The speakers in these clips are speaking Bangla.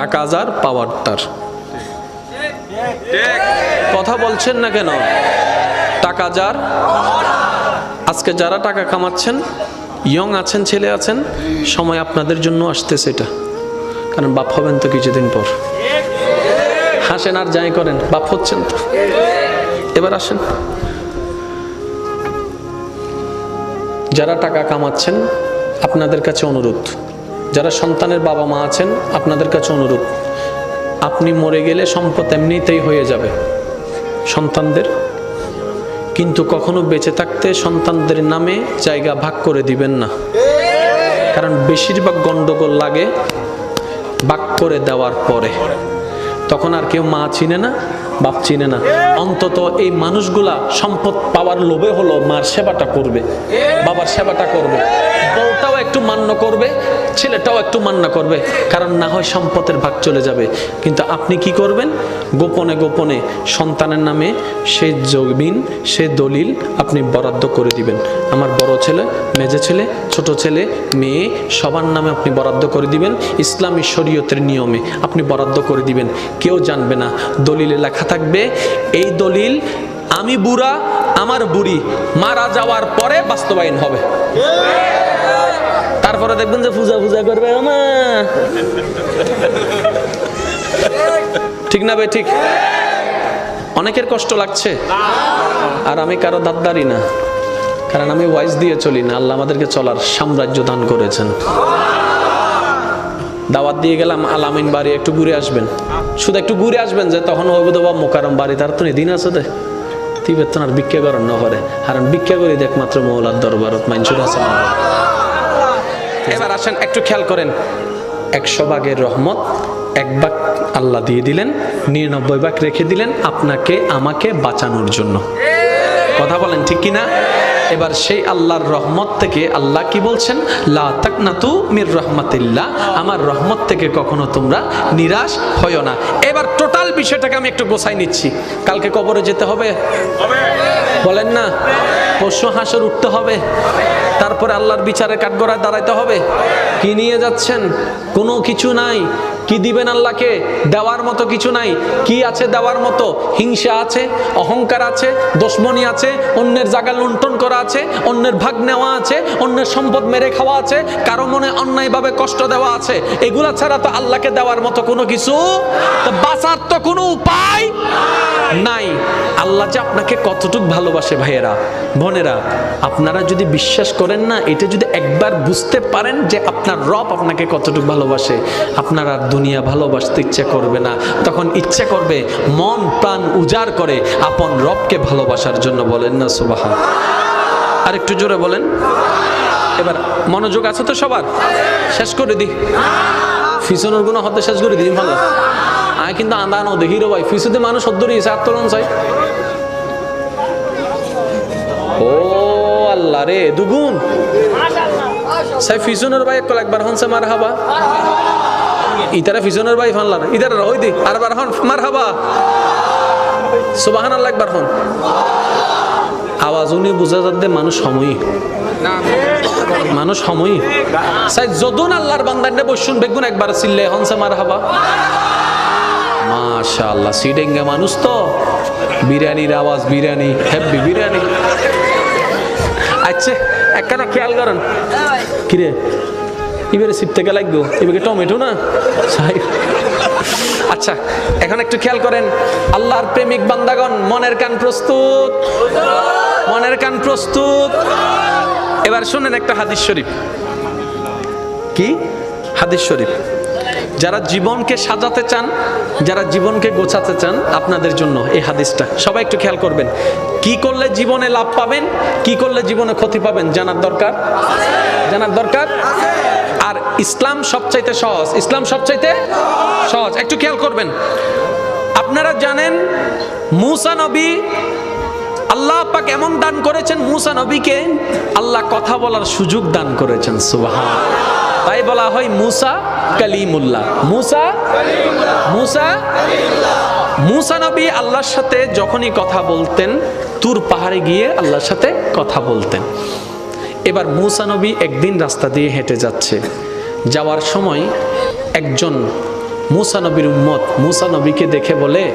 টাকা যার পাওয়ার তার। কথা বলছেন না কেন? টাকা যার, আজকে যারা টাকা কামাচ্ছেন ইয়ং আছেন, ছেলে আছেন, সময় আপনাদের জন্য আসতেছে এটা। কারণ বাপ হবেন তো কিছুদিন পর। হাসেন আর যাই করেন, বাপ হচ্ছেন তো। এবার আসেন। যারা টাকা কামাচ্ছেন, আপনাদের কাছে অনুরোধ। যারা সন্তানের বাবা মা আছেন, আপনাদের কাছে অনুরূপ আপনি মরে গেলে সম্পদ এমনিতেই হয়ে যাবে সন্তানদের, কিন্তু কখনো বেঁচে থাকতে সন্তানদের নামে জায়গা ভাগ করে দিবেন না। কারণ বেশিরভাগ গন্ডগোল লাগে ভাগ করে দেওয়ার পরে। তখন আর কেউ মা চিনে না বাপ চিনে না। অন্তত এই মানুষগুলা সম্পদ পাওয়ার লোভে হলো মার সেবাটা করবে, বাবার সেবাটা করবে। বউটাও একটু মান্য করবে, ছেলেটাও একটু মান্য করবে, কারণ না হয় সম্পদের ভাগ চলে যাবে। কিন্তু আপনি কি করবেন? গোপনে গোপনে সন্তানের নামে সে জমিন সে দলিল আপনি বরাদ্দ করে দিবেন। আমার বড় ছেলে, মেজে ছেলে, ছোট ছেলে, মেয়ে, সবার নামে আপনি বরাদ্দ করে দিবেন। ইসলামী শরীয়তের নিয়মে আপনি বরাদ্দ করে দিবেন। কেউ জানবে না, দলিলে লেখা থাকবে, এই দলিল, আমি বুড়া, আমার বুড়ি, মারা যাওয়ার পরে বাস্তবায়ন হবে। তারপরে দেখবেন যে পূজা পূজা করবে আমা ঠিক না ভাই ঠিক? অনেকের কষ্ট লাগছে। আর আমি কারও দাদ্দারি না। কারণ আমি ওয়াইজ দিয়ে চলি না, আল্লাহ আমাদেরকে চলার সাম্রাজ্য দান করেছেন। দাওয়াত দিয়ে গেলাম, আলামিন বাড়ি একটু ঘুরে আসবেন। শুধু একটু ঘুরে আসবেন যে তখন হইব দেবা মোকারম বাড়ি, তার তো দিন আছে দে। তুই বেতন আর ভিক্ষা না হরে। কারণ ভিক্ষা করি দেখ মাত্র মৌলার দরবারত মাইনসুর আছে এবার আসেন, একটু খেয়াল করেন। একশো ভাগের রহমত, এক ভাগ আল্লাহ দিয়ে দিলেন, নিরানব্বই ভাগ রেখে দিলেন আপনাকে, আমাকে বাঁচানোর জন্য। কথা বলেন ঠিক কিনা? এবার সেই আল্লাহর রহমত থেকে আল্লাহ কি বলছেন? লা তাকনাতু মির রহমাতিল্লাহ। আমার রহমত থেকে কখনো তোমরা নিরাশ হইও না। এবার টোটাল বিষয়টাকে আমি একটু গোছাই নিচ্ছি। কালকে কবরে যেতে হবে? বলেন না। পশু হাঁসের উঠতে হবে। তারপরে আল্লাহর বিচারে কাঠগড়ায় দাঁড়াইতে হবে। কি নিয়ে যাচ্ছেন? কোনো কিছু নাই। কি দিবেন আল্লাহকে? দেওয়ার মতো কিছু নাই। কি আছে দেওয়ার মতো? হিংসা আছে, অহংকার আছে দোষমনি আছে, অন্যের জায়গা লুণ্ঠন করা আছে, অন্যের ভাগ নেওয়া আছে, অন্যের সম্পদ মেরে খাওয়া আছে, কারও মনে অন্যায়ভাবে কষ্ট দেওয়া আছে, এগুলা ছাড়া তো আল্লাহকে দেওয়ার মতো কোনো কিছু বাঁচার তো কোনো উপায় নাই। আল্লাহ যে আপনাকে কতটুক ভালোবাসে ভাইয়েরা, বোনেরা, আপনারা যদি বিশ্বাস করেন না, এটা যদি একবার বুঝতে পারেন যে আপনার রব আপনাকে কতটুক ভালোবাসে, আপনার দুনিয়া ভালোবাসতে ইচ্ছে করবে না। তখন ইচ্ছে করবে মন প্রাণ উজাড় করে আপন রবকে ভালোবাসার জন্য বলেন না সুবাহা আর একটু জোরে বলেন। এবার মনোযোগ আছে তো সবার? শেষ করে দি ফিসনের গুণ হতে শেষ করে দিই ভালো। আয় কিন্তু আন্দানো দেখি রে ভাই ফিসুতে মানুষ সদ্দরি আত্মরণ চাই ও আল্লাহ রে দুগুণ। সাই ফিসনের ভাই একটু একবার হনসে মার হাবা ইতারা ফিসনের ভাই ফানলার ইতারা রই দি। আর বার হন মার হাবা সুবাহান আল্লাহ একবার হন। আওয়াজ উনি বুঝা যাতে মানুষ সময়ই মানুষ সময়ই সাই যদুন আল্লাহর বান্দান্ডে বসুন বেগুন একবার চিল্লে হনসে মার হাবা মাশাআল্লাহ সিডেঙ্গা মানুষ তো। বিরিয়ানির আওয়াজ বিরিয়ানি হেব্বি বিরিয়ানি। আচ্ছা একখানা খেয়াল করেন। কিরে? এবারে থেকে লাগবো। এবারে টমেটো না? আচ্ছা এখন একটু খেয়াল করেন, আল্লাহর প্রেমিক বান্দাগণ, মনের কান প্রস্তুত। মনের কান প্রস্তুত। এবার শুনেন একটা হাদিস শরীফ। কি? হাদিস শরীফ। যারা জীবনকে সাজাতে চান, যারা জীবনকে গোছাতে চান, আপনাদের জন্য এই হাদিসটা। সবাই একটু খেয়াল করবেন। কি করলে জীবনে লাভ পাবেন, কি করলে জীবনে ক্ষতি পাবেন, জানার দরকার? জানার দরকার? আর ইসলাম সবচাইতে সহজ। ইসলাম সবচাইতে সহজ। একটু খেয়াল করবেন। আপনারা জানেন, মুসা নবী আল্লাহ পাক এমন দান করেছেন, মুসা নবীকে আল্লাহ কথা বলার সুযোগ দান করেছেন সুবহান তাই বলা হয় মুসা কালিমুল্লাহ। মুসা? মুসা? মুসা নবী আল্লাহর সাথে যখনই কথা বলতেন, তুর পাহাড়ে গিয়ে আল্লাহর সাথে কথা বলতেন। এবার মুসা নবী একদিন রাস্তা দিয়ে হেঁটে যাচ্ছে। যাওয়ার সময় একজন মুসা নবীর উম্মত মুসা নবীকে দেখে বলে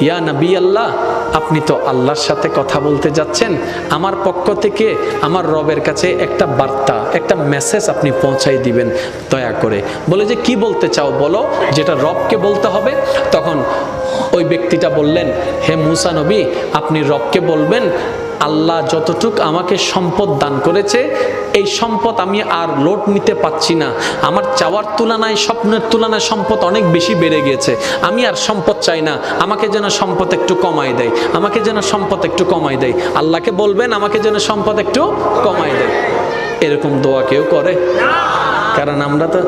ইয়া নবী আল্লাহ, আপনি তো আল্লাহর সাথে কথা বলতে যাচ্ছেন। আমার পক্ষ থেকে আমার রবের কাছে একটা বার্তা, একটা মেসেজ আপনি পৌঁছাই দিবেন, দয়া করে। বলে যে, কি বলতে চাও বলো, যেটা রবকে বলতে হবে? তখন ওই ব্যক্তিটা বললেন, হে মুসা নবী, আপনি রবকে বলবেন আল্লাহ যতটুক আমাকে সম্পদ দান করেছে, এই সম্পদ আমি আর লোড নিতে পাচ্ছি না। আমার চাওয়ার তুলনায়, স্বপ্নের তুলনায় সম্পদ অনেক বেশি বেড়ে গেছে আমি আর সম্পদ চাই না। আমাকে যেন সম্পদ একটু কমাই দেয়। আমাকে যেন সম্পদ একটু কমাই দেয়। আল্লাহকে বলবেন, আমাকে যেন সম্পদ একটু কমাই দেয়। এরকম দোয়া কেউ করে? কারণ আমরা তো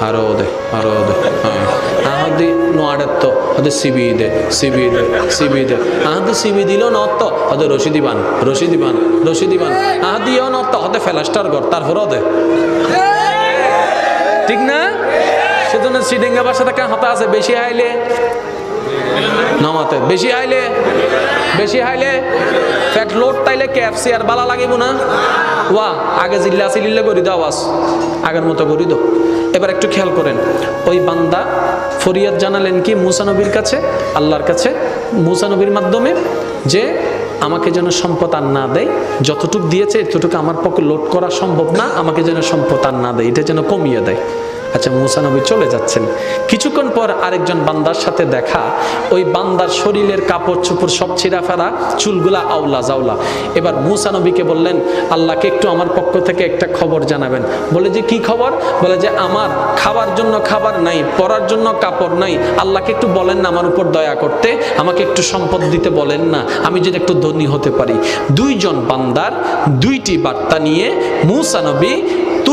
আরও দে আরও দে হ্যাঁ আহদি নোয়াডের তো হতে সিবি দে সিবি দে সিবি দে আহদি সিবি দিল নত হতে রশি দিবান রশি দিবান রশি দিবান আহদিও নত হতে ফেলাস্টার ঘর তারপর দে ঠিক না সেজন্য সিডিঙ্গা বাসাতে কান হতা আছে বেশি আইলে নামাতে বেশি আইলে বেশি হাইলে ফ্যাট লোড তাইলে কেএফসি আর বালা লাগিব না ওয়া আগে জিল্লা সিলিল্লে করি দাও আওয়াজ আগের মতো করি দাও এবার একটু খেয়াল করেন, ওই বান্দা ফরিয়াদ জানালেন কি মুসানবীর কাছে, আল্লাহর কাছে মুসানবীর মাধ্যমে যে আমাকে যেন সম্পদ আর না দেয়, যতটুক দিয়েছে এতটুকু আমার পক্ষে লোড করা সম্ভব না, আমাকে যেন সম্পদ আর না দেয়, এটা যেন কমিয়ে দেয়। আচ্ছা মুসা নবী চলে যাচ্ছেন। কিছুক্ষণ পর আরেকজন বান্দার সাথে দেখা, ওই বান্দার শরীরের কাপড় চোপড় সব ছিঁড়া ফেরা চুলগুলা আউলা জাউলা। এবার মুসা নবীকে বললেন, আল্লাহকে একটু আমার পক্ষ থেকে একটা খবর জানাবেন। বলে যে, কি খবর? বলে যে, আমার খাবার জন্য খাবার নাই, পরার জন্য কাপড় নাই। আল্লাহকে একটু বলেন না আমার উপর দয়া করতে, আমাকে একটু সম্পদ দিতে বলেন না, আমি যদি একটু ধনী হতে পারি। দুইজন বান্দার দুইটি বার্তা নিয়ে মুসা নবী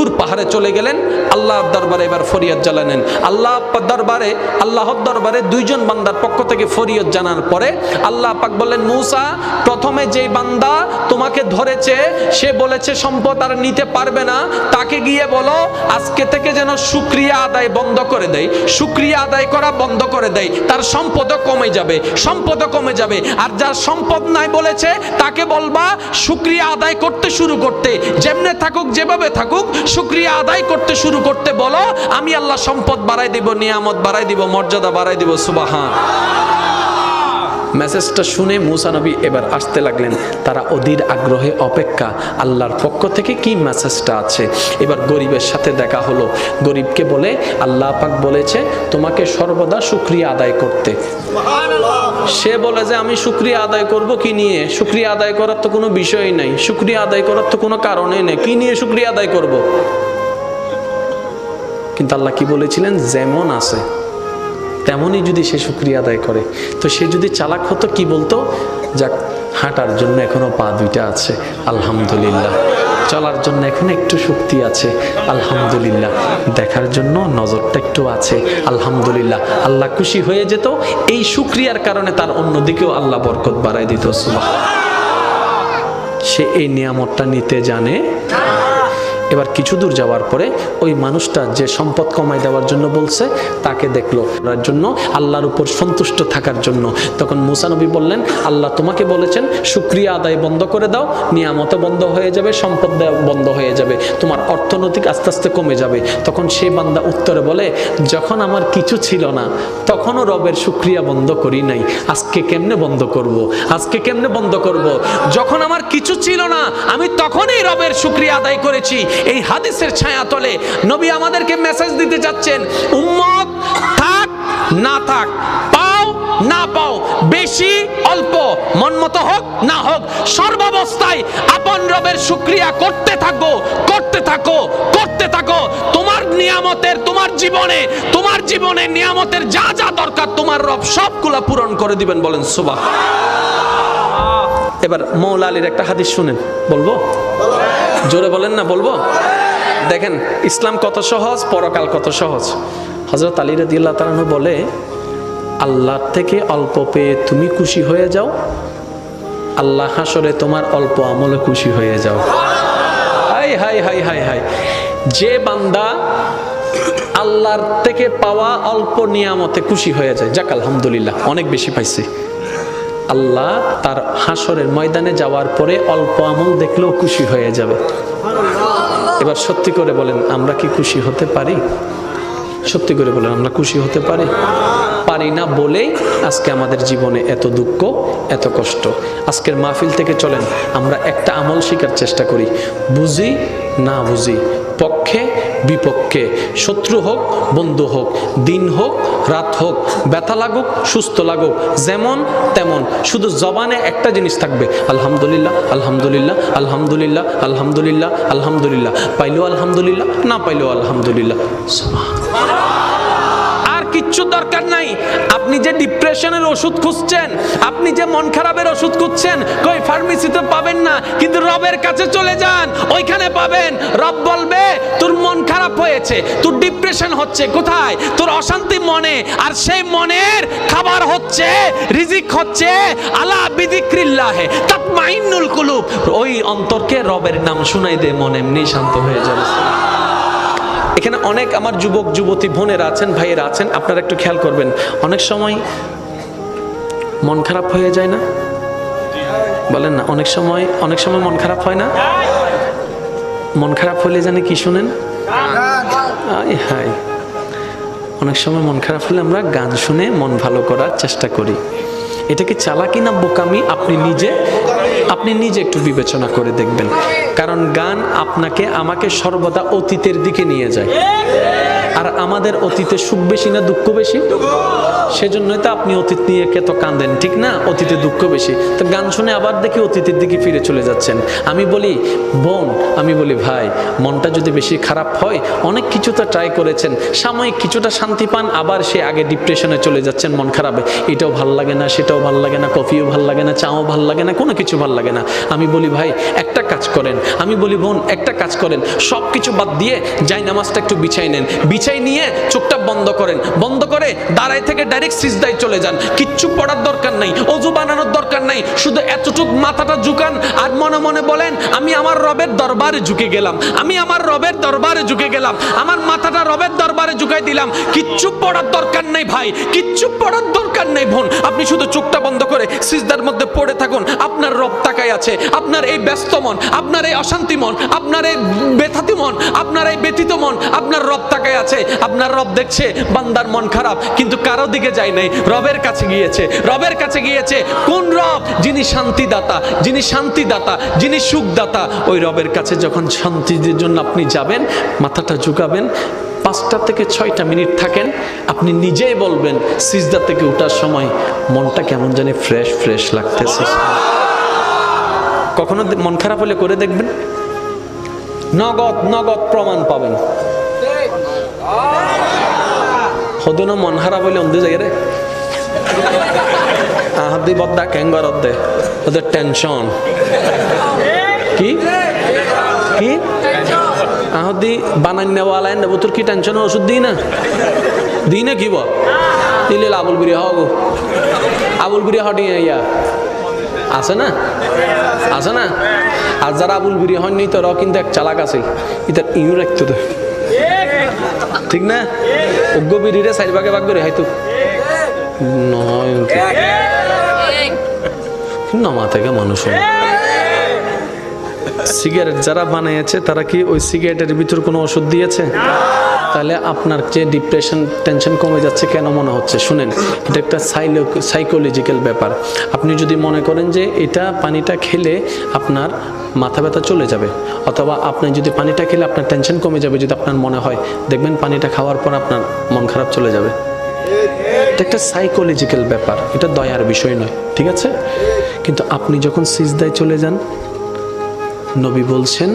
তুর পাহাড়ে চলে গেলেন, আল্লাহর দরবারে এবার ফরিয়াদ জানালেন। আল্লাহ দরবারে আল্লাহর দরবারে দুইজন বান্দার পক্ষ থেকে ফরিয়াদ জানার পরে আল্লাহ পাক বললেন, মূসা, প্রথমে যেই বান্দা তোমাকে ধরেছে, সে বলেছে সম্পদ আর নিতে পারবে না। তাকে গিয়ে বলো, আজকে থেকে যেন শুক্রিয়া আদায় বন্ধ করে দেয়। শুক্রিয়া আদায় করা বন্ধ করে দেয়। তার সম্পদও কমে যাবে, সম্পদও কমে যাবে। আর যার সম্পদ নাই বলেছে, তাকে বলবা শুক্রিয়া আদায় করতে শুরু করতে। যেমনে থাকুক, যেভাবে থাকুক শুক্রিয়া আদায় করতে শুরু করতে বলো, আমি আল্লাহ সম্পদ বাড়াই দিব, নিয়ামত বাড়াই দিব, মর্যাদা বাড়াই দিব, সুবাহান। মেসেজটা শুনে মুসা নবী এবার আসতে লাগলেন। তারা অধীর আগ্রহে অপেক্ষা আল্লাহর পক্ষ থেকে কি মেসেজটা আছে? এবার গরিবের সাথে দেখা হলো। গরিবকে বলে, আল্লাহ পাক বলেছে, তোমাকে সর্বদা শুক্রিয়া আদায় করতে। সে বলে যে, আমি শুক্রিয়া আদায় করব কি নিয়ে? শুক্রিয়া আদায় করার তো কোনো বিষয়ই নাই। শুক্রিয়া আদায় করার তো কোনো কারণই নেই। কি নিয়ে শুক্রিয়া আদায় করব? কিন্তু আল্লাহ কি বলেছিলেন? যেমন আছে, তেমনই যদি সে শুক্রিয়া আদায় করে। তো সে যদি চালাক হতো, কি বলতো? যাক, হাঁটার জন্য এখনও পা দুইটা আছে। আলহামদুলিল্লাহ। চলার জন্য এখন একটু শক্তি আছে। আলহামদুলিল্লাহ। দেখার জন্য নজরটা একটু আছে। আলহামদুলিল্লাহ। আল্লাহ খুশি হয়ে যেত। এই শুক্রিয়ার কারণে তার অন্যদিকেও আল্লাহ বরকত বাড়াই দিত। সুবাহ সে এই নিয়ামতটা নিতে জানে। এবার কিছু দূর যাওয়ার পরে ওই মানুষটা যে সম্পদ কমাই দেওয়ার জন্য বলছে তাকে দেখল। তার জন্য আল্লাহর উপর সন্তুষ্ট থাকার জন্য। তখন মুসানবী বললেন, আল্লাহ তোমাকে বলেছেন শুক্রিয়া আদায় বন্ধ করে দাও নিয়ামত বন্ধ হয়ে যাবে সম্পদ বন্ধ হয়ে যাবে, তোমার অর্থনৈতিক আস্তে আস্তে কমে যাবে। তখন সে বান্দা উত্তরে বলে, যখন আমার কিছু ছিল না, তখনও রবের শুক্রিয়া বন্ধ করি নাই। আজকে কেমনে বন্ধ করব। আজকে কেমনে বন্ধ করব। যখন আমার কিছু ছিল না, আমি তখনই রবের শুক্রিয়া আদায় করেছি। এই হাদিসের ছায়া তলে নবী আমাদেরকে মেসেজ দিতে যাচ্ছেন, উম্মত থাক, না থাক, পাও, না পাও, বেশি, অল্প, মন মতো হোক, না হোক, সর্বাবস্থায় আপন রবের শুক্রিয়া করতে থাকো করতে থাকো করতে থাকো। তোমার নিয়ামতের, তোমার জীবনে তোমার জীবনে নিয়ামতের যা যা দরকার, তোমার রব সবগুলা পূরণ করে দিবেন বলেন সুবাহ এবার মৌলা আলীর একটা হাদিস শুনেন, বলব? জোরে বলেন না, বলব? দেখেন, ইসলাম কত সহজ, পরকাল কত সহজ। হজরত আলী রদি আল্লাহ তালানু বলে, আল্লাহর থেকে অল্প পেয়ে তুমি খুশি হয়ে যাও। আল্লাহ হাসরে তোমার অল্প আমলে খুশি হয়ে যাও। হাই হাই হাই হাই হাই। যে বান্দা আল্লাহর থেকে পাওয়া অল্প নিয়ামতে খুশি হয়ে যায়, যাক আলহামদুলিল্লাহ, অনেক বেশি পাইছে। আল্লাহ তার হাসরের ময়দানে যাওয়ার পরে অল্প আমল দেখলেও খুশি হয়ে যাবে। এবার সত্যি করে বলেন, আমরা কি খুশি হতে পারি? সত্যি করে বলেন, আমরা খুশি হতে পারি? পারি না বলেই আজকে আমাদের জীবনে এত দুঃখ, এত কষ্ট। আজকের মাহফিল থেকে চলেন, আমরা একটা আমল শেখার চেষ্টা করি। বুঝি না বুঝি? পক্ষে বিপক্ষে। শত্রু হোক, বন্ধু হোক, দিন হোক, রাত হোক, ব্যথা লাগুক, সুস্থ লাগুক, যেমন তেমন। শুধু জবানে একটা জিনিস থাকবে, আলহামদুলিল্লাহ আলহামদুলিল্লাহ আলহামদুলিল্লাহ আলহামদুলিল্লাহ আলহামদুলিল্লাহ। পাইলেও আলহামদুলিল্লাহ, না পাইলেও আলহামদুলিল্লাহ। আর কিচ্ছু দরকার নাই। আপনি যে ডিপ্রেশনের ওষুধ খুঁজছেন, আপনি যে মন খারাপের ওষুধ খুঁজছেন, কই ফার্মেসিতে পাবেন না, কিন্তু রবের কাছে চলে যান, ওইখানে পাবেন। রব বলবে, তোর মন খারাপ হয়েছে, তোর ডিপ্রেশন হচ্ছে, কোথায়? তোর অশান্তি মনে, আর সেই মনের খাবার হচ্ছে, রিজিক হচ্ছে, আলা বিদিক্রিল্লাহে, তাতমাইন্নুল কুলুব। ওই অন্তরকে রবের নাম শুনাই দে, মন এমনি শান্ত হয়ে যাবে। এখানে অনেক আমার যুবক, যুবতী বোনেরা আছেন, ভাইয়েরা আছেন, আপনারা একটু খেয়াল করবেন। অনেক সময় মন খারাপ হয়ে যায় না? বলেন না, অনেক সময় অনেক সময় মন খারাপ হয় না? মন খারাপ হলে জানে কি শুনেন? অনেক সময় মন খারাপ হলে আমরা গান শুনে মন ভালো করার চেষ্টা করি। এটা কি চালাকি না বোকামি? আপনি নিজে আপনি নিজে একটু বিবেচনা করে দেখবেন। কারণ গান আপনাকে, আমাকে সর্বদা অতীতের দিকে নিয়ে যায়। আর আমাদের অতীতে সুখ বেশি না দুঃখ বেশি? সেজন্যই তো আপনি অতীত নিয়ে কে তো কান্দেন, ঠিক না? অতীতে দুঃখ বেশি। তো গান শুনে আবার দেখি অতীতের দিকে ফিরে চলে যাচ্ছেন। আমি বলি, বোন, আমি বলি, ভাই, মনটা যদি বেশি খারাপ হয়, অনেক কিছু তো ট্রাই করেছেন। সাময়িক কিছুটা শান্তি পান, আবার সে আগে ডিপ্রেশনে চলে যাচ্ছেন মন খারাপে। এটাও ভালো লাগে না, সেটাও ভালো লাগে না, কফিও ভালো লাগে না, চাও ভালো লাগে না, কোনো কিছু ভালো লাগে না। আমি বলি, ভাই, একটা কাজ করেন। আমি বলি, বোন, একটা কাজ করেন। সব কিছু বাদ দিয়ে যাই, নামাজটা একটু বিছাই নেন। বিছাই নিয়ে চোখটা বন্ধ করেন। বন্ধ করে দাঁড়াই থেকে ডাইরেক্ট সিজদায় চলে যান। কিচ্ছু পড়ার দরকার নাই, অজু বানানোর দরকার নাই, শুধু এতটুক মাথাটা ঝুকান আর মনে মনে বলেন, আমি আমার রবের দরবারে ঝুঁকে গেলাম, আমি আমার রবের দরবারে ঝুঁকে গেলাম, আমার মাথাটা রবের দরবারে ঝুঁকাই দিলাম। কিচ্ছু পড়ার দরকার নেই ভাই, কিচ্ছু পড়ার দরকার নেই বোন। আপনি শুধু চোখটা বন্ধ করে সিজদার মধ্যে পড়ে থাকুন। আপনার রব তাকাই আছে, আপনার এই ব্যস্ত মন আপনার এই অশান্তি মন, আপনার এই ব্যথাতি মন, আপনার এই ব্যথিত মন, আপনার রব তাকাই আছে, আপনার রব দেখছে, বান্দার মন খারাপ, কিন্তু কারও দিকে যায় নাই, রবের কাছে গিয়েছে, রবের কাছে গিয়েছে, কোন রব? যিনি শান্তিদাতা যিনি শান্তিদাতা, যিনি সুখদাতা, ওই রবের কাছে যখন শান্তির জন্য আপনি যাবেন, মাথাটা ঝুঁকাবেন, পাঁচটা থেকে ছয়টা মিনিট থাকেন, আপনি নিজেই বলবেন, সিজদা থেকে ওঠার সময় মনটা কেমন জানি ফ্রেশ ফ্রেশ লাগতেছে। কখনো মন খারাপ হলে করে দেখবেন। নগদ নগদ প্রমাণ পাবেন। হদনো মন খারাপ হইলে অন্ধে যাই রে। আহাদি বদ্দা ক্যাঙ্গার অদ্দে। ওদের টেনশন। কি? কি? আহদি বানাই নেওয়া লাইন নেব, তোর কি টেনশনের ওষুধ দিই না? দিই না কি বল? দিলে আবুল বিরি হও আবুল বিরি হটি ইয়া আছে না? আছে না? আর যারা আবুল বিরি হননি তো কিন্তু এক চালাক আছে। ইতার ইউ রাখতো তো ঠিক না? অজ্ঞ বিরিরে চারি ভাগে ভাগ করে হয়তো নামা থেকে মানুষ সিগারেট যারা বানিয়েছে তারা কি ওই সিগারেটের ভিতর কোনো ওষুধ দিয়েছে? তাহলে আপনার যে ডিপ্রেশন টেনশন কমে যাচ্ছে কেন মনে হচ্ছে? শুনেন, এটা একটা সাইকোলজিক্যাল ব্যাপার। আপনি যদি মনে করেন যে এটা পানিটা খেলে আপনার মাথা ব্যথা চলে যাবে, অথবা আপনি যদি পানিটা খেলে আপনার টেনশন কমে যাবে, যদি আপনার মনে হয়, দেখবেন পানিটা খাওয়ার পর আপনার মন খারাপ চলে যাবে। এটা একটা সাইকোলজিক্যাল ব্যাপার, এটা দয়ার বিষয় নয়, ঠিক আছে? কিন্তু আপনি যখন সিজদায় চলে যান, নবী বলছেন,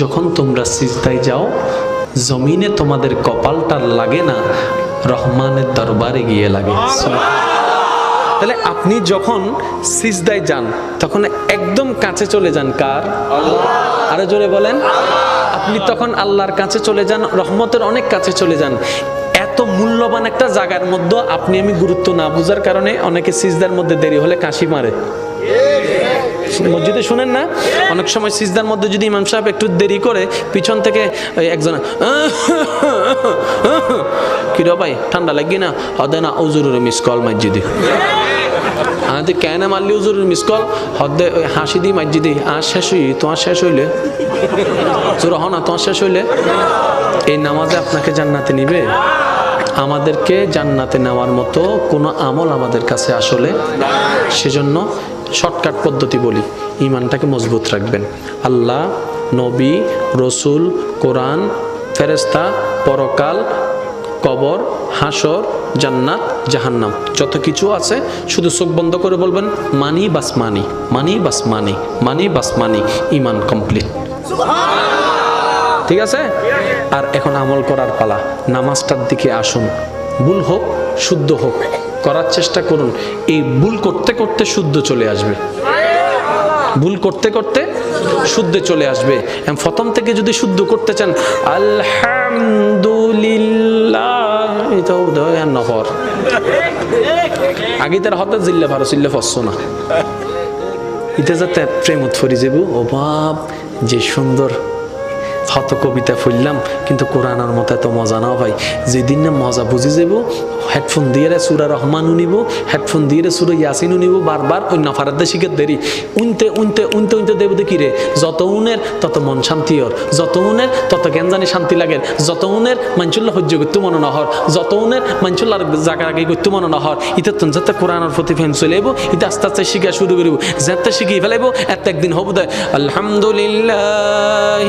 যখন তোমরা সিজদায় যাও জমিনে তোমাদের কপালটা লাগে না রহমানের দরবারে গিয়ে লাগে। তাহলে আপনি যখন সিজদায় যান তখন একদম কাছে চলে যান কার? আরও জোরে বলেন। আপনি তখন আল্লাহর কাছে চলে যান রহমতের অনেক কাছে চলে যান। এত মূল্যবান একটা জায়গার মধ্যে আপনি আমি গুরুত্ব না বুঝার কারণে অনেকে সিজদার মধ্যে দেরি হলে কাশি মারে। মসজিদে শুনেন না? অনেক সময় সিজদার মধ্যে যদি ইমাম সাহেব একটু দেরি করে, পিছন থেকে একজন কিরো ভাই, ঠান্ডা লাগি না? হদে না ওজুরের মিস কল মসজিদে আমাদের কেন মারলি হুজুর মিস কল হদ্দে ওই হাসি দি মার্জি দি আর শেষ হই, তোমার শেষ হইলে? জোর হ না, তোমার শেষ হইলে? এই নামাজে আপনাকে জান্নাতে নিবে। আমাদেরকে জান্নাতে নেওয়ার মতো কোনো আমল আমাদের কাছে আসলে সেজন্য শর্টকাট পদ্ধতি বলি ইমানটাকে মজবুত রাখবেন। আল্লাহ, নবী, রসুল, কোরআন ফেরেস্তা পরকাল, কবর, হাসর, জান্নাত, জাহান্নাম। যত কিছু আছে, শুধু চোখ বন্ধ করে বলবেন, মানি বাস মানি মানি বাস মানি মানি বাস মানি ইমান কমপ্লিট। ঠিক আছে? আর এখন আমল করার পালা, নামাজটার দিকে আসুন। ভুল হোক, শুদ্ধ হোক। করার চেষ্টা করুন। এই ভুল করতে করতে শুদ্ধ চলে আসবে। ভুল করতে করতে শুদ্ধে চলে আসবে। প্রথম থেকে যদি শুদ্ধ করতে চান, আলহামদুলিল্লাহ আগে তার হতে জিল্লে ভারো চিল্লে ফসছো না। ইতে যাতে প্রেমত ফরি যাব অভাব যে সুন্দর। হত কবিতা ফুললাম, কিন্তু কোরআনের মতো এত মজা না ভাই। যেদিন না মজা বুঝি যাব, হেডফোন দিয়ে রে সুরা রহমানও নিব, হেডফোন দিয়ে রে সুরা ইয়াসিনও নিব, বারবার ওই নাফারাদ্দে শিখে দেরি। উনতে উনতে উনতে উনতে দেব দেখি রে। যত উনের, তত মন শান্তি ওর যত উনের, তত জ্ঞান জানি শান্তি লাগে। যত উনের মাঞ্চুল্লাহ সহ্য করতে মনে নহর যত উনের মাঞ্চুল্লাহ জায়গা আগে করতে মনে নহর ইতে তুন যাতে কোরআনের প্রতি ফেন চলে এবো ইতে আস্তে আস্তে শিখা শুরু করিব। যাতে শিখি ফেলাইব, এত একদিন হব দেয় আলহামদুলিল্লাহ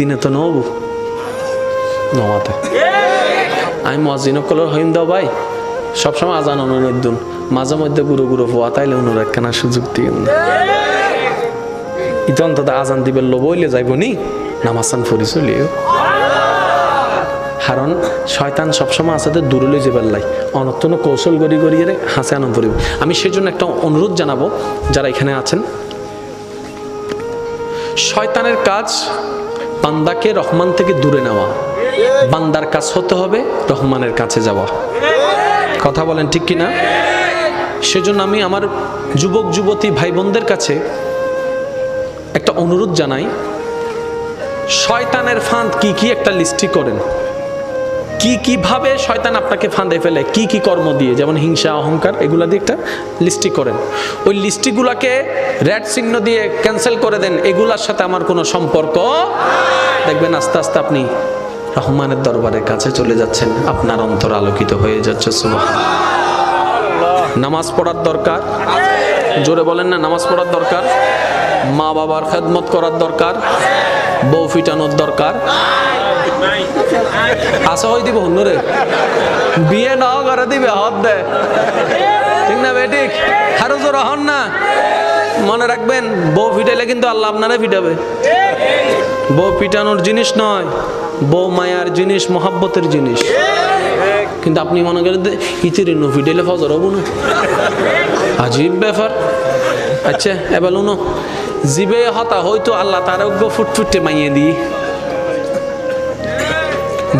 দিনে তো নবু। নমাতে আমি মসজিদ কলর হইম দাও ভাই। সবসময় আজান অনুরোধ মাঝে মধ্যে গুরু গুরু পোয়া তাইলে অনুরোধ কেনার সুযোগ দিয়ে ইতো অন্তত আজান দিবে লো বইলে যাইব নি? নামাজান ফুরি চলিও কারণ শয়তান সবসময় আসাতে দূরলে যেবার লাই। অনত্যন কৌশল গড়ি গড়িয়ে হাসে আনন্দ করিব আমি সেই জন্য একটা অনুরোধ জানাব, যারা এখানে আছেন। শয়তানের কাজ বান্দাকে রহমান থেকে দূরে নেওয়া। বান্দার কাজ হতে হবে রহমানের কাছে যাওয়া। কথা বলেন ঠিক কিনা? সেজন্য আমি আমার যুবক, যুবতী ভাই বোনদের কাছে একটা অনুরোধ জানাই। শয়তানের ফাঁদ কি কি একটা লিস্টি করেন। কি কীভাবে শয়তান আপনাকে ফাঁদে ফেলে, কি কি কর্ম দিয়ে, যেমন হিংসা, অহংকার, এগুলা দিয়ে একটা লিস্টি করেন। ওই লিস্টিগুলাকে রেড চিহ্ন দিয়ে ক্যান্সেল করে দেন, এগুলার সাথে আমার কোনো সম্পর্ক দেখবেন আস্তে আস্তে আপনি রহমানের দরবারের কাছে চলে যাচ্ছেন, আপনার অন্তর আলোকিত হয়ে যাচ্ছে সুবাহ নামাজ পড়ার দরকার, জোরে বলেন না, নামাজ পড়ার দরকার। মা বাবার খেদমত করার দরকার, বউ ফিটানোর দরকার। আশা হয়ে দিব হুন্নরে বিয়ে ন করে দিবে হদ দে। ঠিক না বেঠিক আরও জোর হন না। মনে রাখবেন, বউ ফিটাইলে কিন্তু আল্লাহ আপনারা ফিটাবে। বউ পিটানোর জিনিস নয়, বউ মায়ার জিনিস, মহাব্বতের জিনিস। কিন্তু আপনি মনে করেন ইতির নো ফিটাইলে ফজর হব না। আজীব ব্যাপার। আচ্ছা এবার উনো জিবে হতা হয়তো আল্লাহ তার ফুটফুটে মাইয়ে দিই।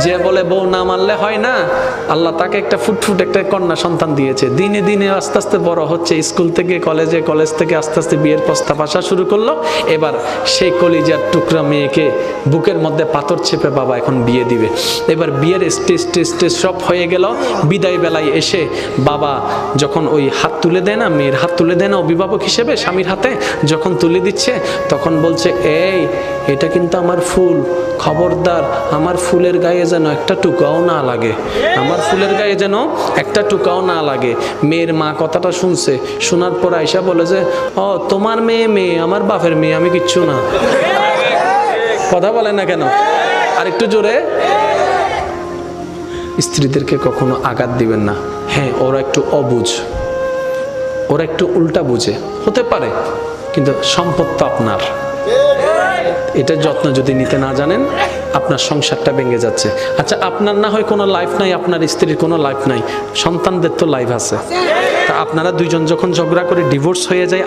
যে বলে বউ না মানলে হয় না, আল্লাহ তাকে একটা ফুটফুট একটা কন্যা সন্তান দিয়েছে। দিনে দিনে আস্তে আস্তে বড় হচ্ছে, স্কুল থেকে কলেজে, কলেজ থেকে আস্তে আস্তে বিয়ের প্রস্তাব আসা শুরু করল। এবার সেই কলিজার টুকরা মেয়েকে বুকের মধ্যে পাথর চেপে বাবা এখন বিয়ে দিবে। এবার বিয়ের স্টেজ স্টেজ স্টেজ সব হয়ে গেল। বিদায় বেলায় এসে বাবা যখন ওই হাত তুলে দেয় না, মেয়ের হাত তুলে দেয় না অভিভাবক হিসেবে স্বামীর হাতে, যখন তুলে দিচ্ছে, তখন বলছে, এই, এটা কিন্তু আমার ফুল। খবরদার, আমার ফুলের গায়ে যেন একটা টুকাও না লাগে। আমার ফুলের গায়ে যেন একটা টুকাও না লাগে। মেয়ের মা কথাটা শুনছে, শোনার পর আয়সা বলে যে, ও, তোমার মেয়ে মেয়ে, আমার বাপের মেয়ে, আমি কিচ্ছু না। কথা বলে না কেন? আর একটু জোরে। স্ত্রীদেরকে কখনো আঘাত দিবেন না। হ্যাঁ ওরা একটু অবুঝ। ওরা একটু উল্টা বুঝে। হতে পারে, কিন্তু সম্পদ তো আপনার। এটা যত্ন যদি নিতে না জানেন আপনার সংসারটা ভেঙে যাচ্ছে। আচ্ছা আপনার না হয় কোনো লাইফ নাই, আপনার স্ত্রীর কোনো লাইফ নাই। সন্তানদের তো লাইফ আছে। তা আপনারা দুইজন যখন ঝগড়া করে ডিভোর্স হয়ে যায়